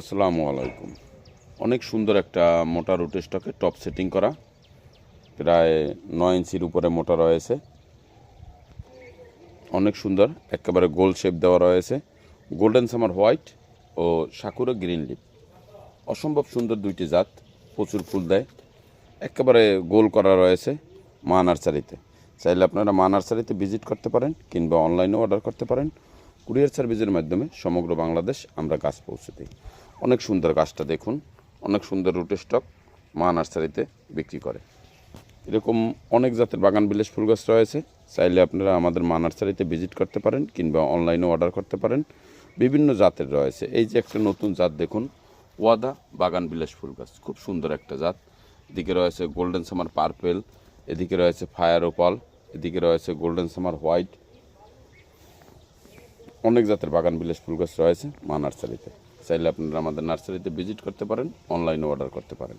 আসসালামু আলাইকুম। অনেক সুন্দর একটা মোটা রুট স্টকে টপ সেটিং করা। প্রায় নয় ইঞ্চির উপরে মোটা রয়েছে। অনেক সুন্দর, একেবারে গোল শেপ দেওয়া রয়েছে। গোল্ডেন সামার হোয়াইট ও সাকুরা গ্রিন লিপ অসম্ভব সুন্দর দুইটি জাত, প্রচুর ফুল দেয়। একেবারে গোল করা রয়েছে মা নার্সারিতে। চাইলে আপনারা মা নার্সারিতে ভিজিট করতে পারেন কিংবা অনলাইনেও অর্ডার করতে পারেন। কুরিয়ার সার্ভিসের মাধ্যমে সমগ্র বাংলাদেশ আমরা গাছ পৌঁছে দিই। অনেক সুন্দর গাছটা দেখুন, অনেক সুন্দর রুটে স্টক মা নার্সারিতে বিক্রি করে। এরকম অনেক জাতের বাগান বিলাস ফুল গাছ রয়েছে, চাইলে আপনারা আমাদের মা নার্সারিতে ভিজিট করতে পারেন কিংবা অনলাইনেও অর্ডার করতে পারেন। বিভিন্ন জাতের রয়েছে। এই যে একটা নতুন জাত দেখুন, ওয়াদা বাগান বিলাস ফুল গাছ, খুব সুন্দর একটা জাত। এদিকে রয়েছে গোল্ডেন সামার পার্পেল এদিকে রয়েছে ফায়ার ওপাল এদিকে রয়েছে গোল্ডেন সামার হোয়াইট অনেক জাতের বাগান বিলাস ফুল গাছ রয়েছে মা নার্সারিতে। চাইলে আপনারা আমাদের নার্সারিতে ভিজিট করতে পারেন, অনলাইনে অর্ডার করতে পারেন।